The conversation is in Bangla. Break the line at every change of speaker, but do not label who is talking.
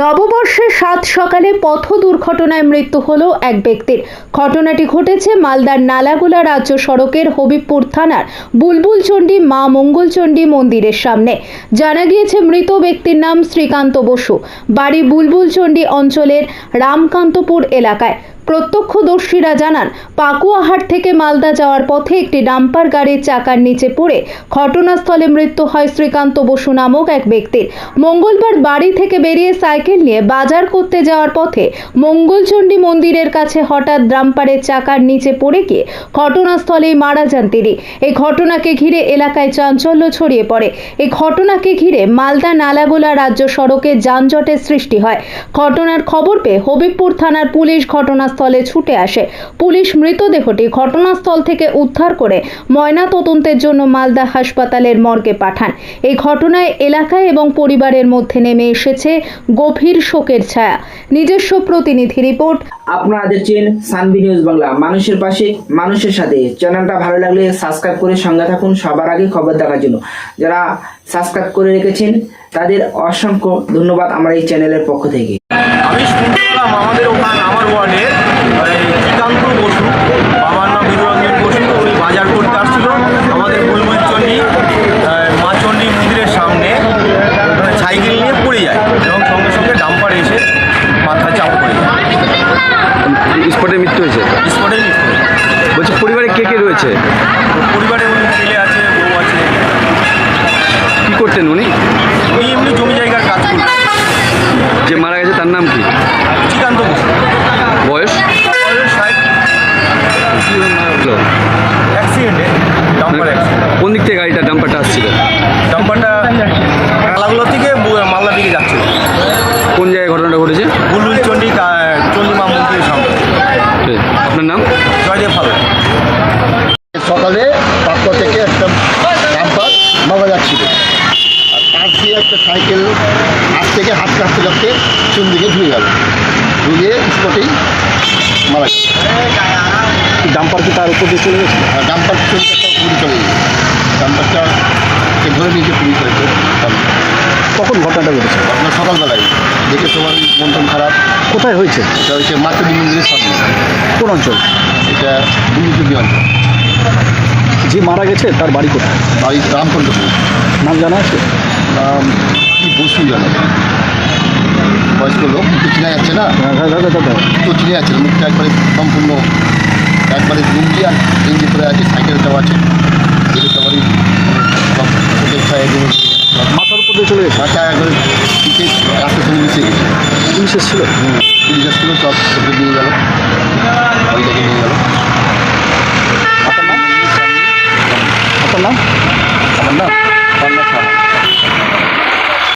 নববর্ষের সাত সকালে পথ দুর্ঘটনায় মৃত্যু হল এক ব্যক্তির। ঘটনাটি ঘটেছে মালদার নালাগোলা রাজ্য সড়কের হবিবপুর থানার বুলবুলচণ্ডী মা মঙ্গলচণ্ডী মন্দিরের সামনে। জানা গিয়েছে, মৃত ব্যক্তির নাম শ্রীকান্ত বসু। বাড়ি বুলবুলচণ্ডী অঞ্চলের রামকান্তপুর এলাকায়। প্রত্যক্ষদর্শীরা জানান, পাকুয়াহাট থেকে মালদা যাওয়ার পথে একটি ডাম্পার গাড়ির চাকার নিচে পড়ে ঘটনাস্থলে মৃত্যু হয় শ্রীকান্ত বসু নামক এক ব্যক্তির। মঙ্গলবার বাড়ি থেকে বেরিয়ে সাইকেল নিয়ে বাজার করতে যাওয়ার পথে মঙ্গলচণ্ডী মন্দিরের কাছে হঠাৎ ডাম্পারের চাকার নিচে পড়ে গিয়ে ঘটনাস্থলেই মারা যান তিনি। এই ঘটনাকে ঘিরে এলাকায় চাঞ্চল্য ছড়িয়ে পড়ে। এই ঘটনাকে ঘিরে মালদা নালাগোলা রাজ্য সড়কে যানজটের সৃষ্টি হয়। ঘটনার খবর পেয়ে হবিবপুর থানার পুলিশ ঘটনাস্থলে ছুটে আসে। পুলিশ মৃতদেহটি ঘটনাস্থল থেকে উদ্ধার করে ময়না তদন্তের জন্য মালদা হাসপাতালের মর্গে পাঠান। এই ঘটনায় এলাকায় এবং পরিবারের মধ্যে নেমে এসেছে গভীর শোকের ছায়া। নিজস্ব প্রতিনিধি রিপোর্ট।
আপনারা দেখছেন সানবি নিউজ বাংলা। মানুষের পাশে মানুষের সাথে। চ্যানেলটা ভালো লাগলে সাবস্ক্রাইব করে সঙ্গে থাকুন। সবার আগে খবর দেখার জন্য। যারা সাবস্ক্রাইব করে রেখেছেন তাদের অসংখ্য ধন্যবাদ। আমার এই চ্যানেলের পক্ষ থেকে।
আমি শুনতে পেলাম আমাদের ওখানে আমার ওয়ার্ডের এই শ্রীকান্ত বসু বাবার নাম বিরঞ্জন বসু উনি বাজার করতে আসছিল আমাদের বুলবুল চণ্ডী মা চণ্ডী মন্দিরের সামনে ওখানে সাইকেল নিয়ে পড়ে যায় এবং সঙ্গে সঙ্গে ডাম্পার এসে মাথা চাপ পড়ে যায়
স্পটে মৃত্যু হয়েছে
স্পটে মৃত্যু হয়েছে।
বলছি পরিবারে কে
পরিবারে উনি ছেলে আছে বউ আছে।
কি করতেন উনি?
উনি এমনি জমি জায়গার কাজ করতেন।
যে মারা গেছে তার নাম কি?
শ্রীকান্ত
বয়স?
অ্যাক্সিডেন্টে ডাম্পার
কোন দিক থেকে গাড়িটা ডাম্পারটা আসছিল?
ডাম্পারটা কালাগুলো থেকে মালদা দিকে যাচ্ছিল।
কোন জায়গায় ঘটনাটা ঘটেছে
বুলবুল চণ্ডী কা- চণ্ডীমা মন্দিরের সামনে
ঠিক। আপনার নাম
জয়দেব হালদার
সকালে পাক্কা থেকে একটা ডাম্পার মারা যাচ্ছিল আর পাশ দিয়ে একটা সাইকেল হাত থেকে হাত কাটতে কাটতে চুন দিকে ধুয়ে গেল। ধুয়ে স্পটেই মারা গেল।
ডাম্পার কি তার উপর দিয়ে চলে গেছে?
আর ডাম্পার চলতে একটা পুরি চলে গেছে। ডাম্পারটা ধরে নিয়েছে পুলিশ হয়েছে
কখন ঘটনাটা ঘটেছে?
আপনার সকালবেলায়। দেখে সবার মন খারাপ।
কোথায় হয়েছে?
এটা হচ্ছে মাতৃ মন্দিরের সামনে।
কোন অঞ্চল?
এটা দুর্নীতি অঞ্চল
যে মারা গেছে তার বাড়ি কোথায়?
বাড়ি রামচন্দ্রপুর।
নাম জানা আছে?
কি বসু জানো বয়স্ক লোক তো চেনা যাচ্ছে না? তো চিনে যাচ্ছে না মুখটা একবারে সম্পূর্ণ একবারে লুঙ্গি আর গেঞ্জি পরে আছে সাইকেলটাও আছে।
মাথার উপর দিয়ে চলে গেছে?
মাথা একবারে পিঠে রাস্তার সঙ্গে মিশে গেছে।
পুলিশ এসেছিল?
পুলিশ আসছিল সব নিয়ে গেল। নিয়ে গেল।
আপনার নাম? আপনার নাম?
আমার না পান্না সাহা